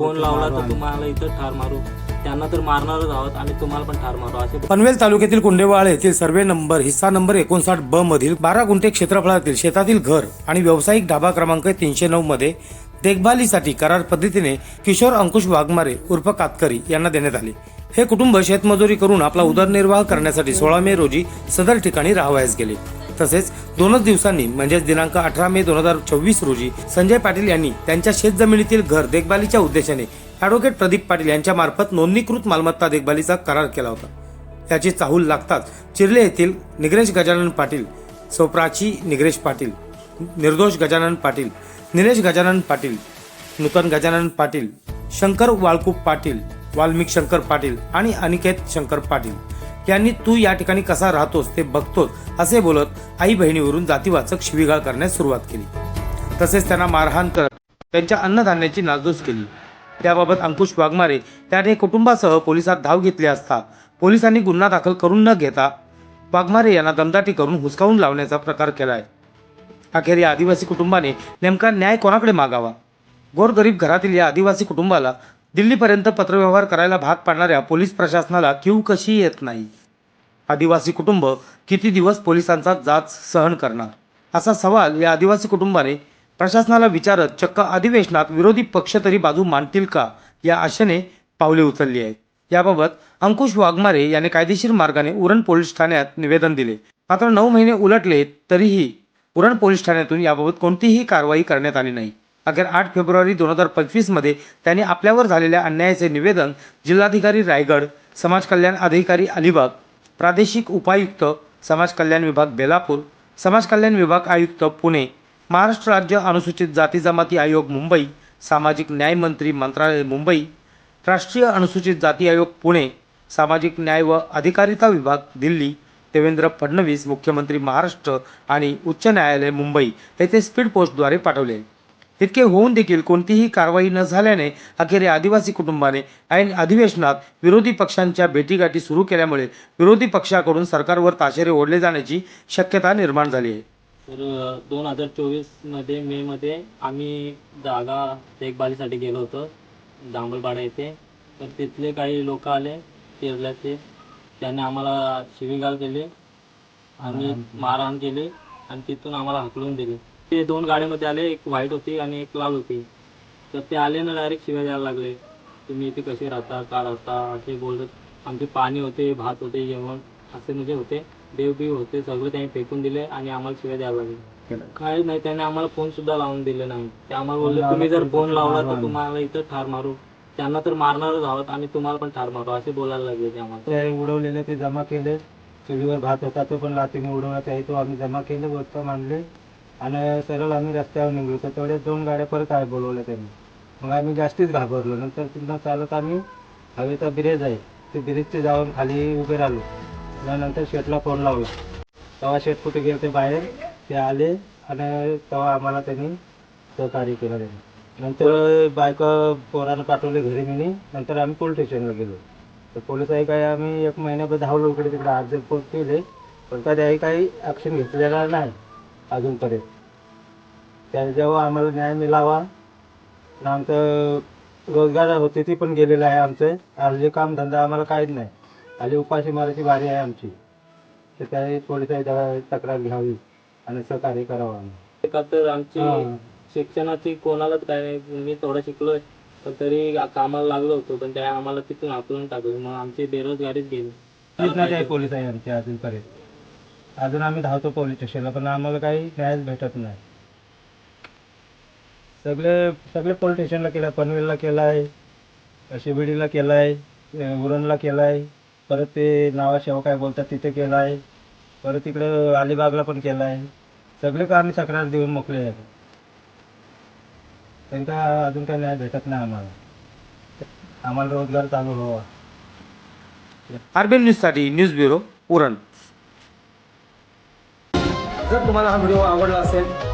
लावला तर तुम्हाला इथं ठार मारू. त्यांना तर मारणारच आहोत आणि तुम्हाला पण ठार मारू. असे पनवेल तालुक्यातील कुंडेवाळ येथील सर्वे नंबर हिस्सा नंबर एकोणसाठ ब मधील बारा गुंठे क्षेत्रफळातील शेतातील घर आणि व्यावसायिक ढाबा क्रमांक तीनशे नऊ मध्ये देखभालीसाठी करार पद्धतीने किशोर अंकुश वाघमारे उर्फ कातकरी यांना देण्यात आले. हे कुटुंब शेतमजुरी करून आपला उदरनिर्वाह करण्यासाठी सोळा मे रोजी सदर ठिकाणी राहावयास गेले. तसेच दोनच दिवसांनी म्हणजेच दिनांक अठरा मे दोन हजार चोवीस रोजी संजय पाटील यांनी त्यांच्या शेतजमिनीतील घर देखभालीच्या उद्देशाने ॲडव्होकेट प्रदीप पाटील यांच्या मार्फत नोंदणीकृत मालमत्ता देखभालीचा करार केला होता. याची चाहूल लागताच चिर्ले येथील निग्रेश गजानन पाटील स्वप्राची निग्रेश पाटील निर्दोष गजानन पाटील निलेश गजानन पाटील नूतन गजानन पाटील शंकर वाळकूप पाटील वाल्मिक शंकर पाटील आणि अनिकेत शंकर पाटील. यांनी तू या ठिकाणी कसा राहतोस ते बघतोस असे बोलत आई बहिणीवरून जातीवाचक शिवीगाळ करण्यास सुरुवात केली. तसेच त्यांना मारहाण करत त्यांच्या अन्नधान्याची नासधूस केली. त्याबाबत अंकुश वाघमारे त्याने कुटुंबासह पोलिसात धाव घेतली असता पोलिसांनी गुन्हा दाखल करून न घेता वाघमारे यांना दमदाटी करून हुसकावून लावण्याचा प्रकार केला आहे अखेर या आदिवासी कुटुंबाने नेमका न्याय कोणाकडे मागावा? गोरगरीब घरातील या आदिवासी कुटुंबाला दिल्लीपर्यंत पत्रव्यवहार करायला भाग पाडणाऱ्या पोलीस प्रशासनाला क्यू कशी येत नाही? आदिवासी कुटुंब किती दिवस पोलिसांचा जाच सहन करणार? असा सवाल या आदिवासी कुटुंबाने प्रशासनाला विचारत चक्क अधिवेशनात विरोधी पक्ष तरी बाजू मांडतील का? या आशेने पावले उचलली आहेत. याबाबत अंकुश वाघमारे याने कायदेशीर मार्गाने उरण पोलीस ठाण्यात निवेदन दिले. मात्र नऊ महिने उलटले तरीही उरण पोलीस ठाण्यातून याबाबत कोणतीही कारवाई करण्यात आली नाही. अखेर आठ फेब्रुवारी दोन हजार पंचवीसमध्ये त्यांनी आपल्यावर झालेल्या अन्यायाचे निवेदन जिल्हाधिकारी रायगड समाज कल्याण अधिकारी अलिबाग प्रादेशिक उपायुक्त समाज कल्याण विभाग बेलापूर समाज कल्याण विभाग आयुक्त पुणे महाराष्ट्र राज्य अनुसूचित जाती जमाती आयोग मुंबई सामाजिक न्याय मंत्री मंत्रालय मुंबई राष्ट्रीय अनुसूचित जाती आयोग पुणे सामाजिक न्याय व अधिकारिता विभाग दिल्ली देवेंद्र फडणवीस मुख्यमंत्री महाराष्ट्र आणि उच्च न्यायालय मुंबई येथे स्पीड पोस्टद्वारे पाठवले. इतके होऊन देखील कोणतीही कारवाई न झाल्याने अखेर आदिवासी कुटुंबाने ऐन अधिवेशनात विरोधी पक्षांच्या भेटीगाठी सुरू केल्यामुळे विरोधी पक्षाकडून सरकारवर ताशेरे ओढले जाण्याची शक्यता निर्माण झाली आहे. तर दोन हजार चोवीसमध्ये मेमध्ये आम्ही जागा देखभालीसाठी गेलो होतो जांभळपाडा येथे. तर तिथले काही लोक आले केरल्याचे त्याने आम्हाला शिवीगाळ केली आणि मारहाण केली आणि तिथून आम्हाला हकलून दिले. ते दोन गाड्यांमध्ये आले एक व्हाईट होती आणि एक लाल होती. तर ते आले ना डायरेक्ट शिवाय द्यायला लागले. तुम्ही इथे कसे राहता का राहता असे बोलत आमचे पाणी होते भात होते जेवण असे म्हणजे होते. देव होते सगळे त्यांनी फेकून दिले आणि आम्हाला शिवाय द्यायला लागले. काय नाही त्याने आम्हाला फोन सुद्धा लावून दिले नाही. ते आम्हाला बोलले तुम्ही जर फोन लावला तर तुम्हाला इथं ठार मारू. त्यांना तर मारणारच आहोत आणि तुम्हाला पण ठार मारू. असे बोलायला लागले ते आम्हाला. ते उडवलेले ते जमा केले. चुलीवर भात होता तो पण लातीने उडवला त्याही तो आम्ही जमा केले गोष्ट मांडले. आणि सरळ आम्ही रस्त्यावर निघलो. तर तेवढ्या दोन गाड्या परत आहे बोलवल्या त्यांनी. मग आम्ही जास्तीच घाबरलो. नंतर तिथं चालत आम्ही हवेचा ब्रिज आहे. ते ब्रिजचे जाऊन खाली उभे राहिलो. त्यानंतर नंतर शेटला फोन लावला. तेव्हा शेट कुठे गेले ते बाहेर? ते आले आणि तेव्हा आम्हाला त्यांनी सहकार्य केलं त्यांनी. नंतर बायका पोरानं पाठवले घरी मी नंतर आम्ही पोलीस स्टेशनला गेलो. तर पोलिसाही काही आम्ही एक महिन्याभर धावलो इकडे तिकडे. अर्ज केले. पण काही काही ॲक्शन घेतलेला नाही अजूनपर्यंत. त्या जेव्हा आम्हाला न्याय मिळावा आमचं रोजगार होते ती पण गेलेलं आहे आमचं. अर्जे काम धंदा आम्हाला काहीच नाही. आली उपाशी मारायची बारी आहे आमची तर त्याही जरा तक्रार घ्यावी आणि सहकार्य करावं आम्ही. का तर आमची. शिक्षणाची कोणालाच काय नाही. मी थोडं शिकलोय पण तरी कामाला लागलो होतो पण त्या आम्हाला तिथून हाकलून टाकलं. मग आमची बेरोजगारीच गेली. तीच नाही पोलीस आहे आमची अजूनपर्यंत. अजून आम्ही धावतो पोलीस स्टेशनला पण आम्हाला काही न्यायच भेटत नाही. सगळे सगळे पोलीस स्टेशनला केलं पनवेलला केलं आहे शिबिडीला केलं आहे उरणला केलं आहे परत ते नावाशेव काय बोलतात तिथे केलं आहे परत इकडं अलिबागला पण केलं आहे सगळे का आम्ही तक्रार देऊन मोकळे आहे काय अजून काही न्याय भेटत नाही आम्हाला. आम्हाला रोजगार चालू व्हावा. आरबीएन न्यूजसाठी न्यूज ब्युरो उरण. जर तुम्हाला हा व्हिडिओ आवडला असेल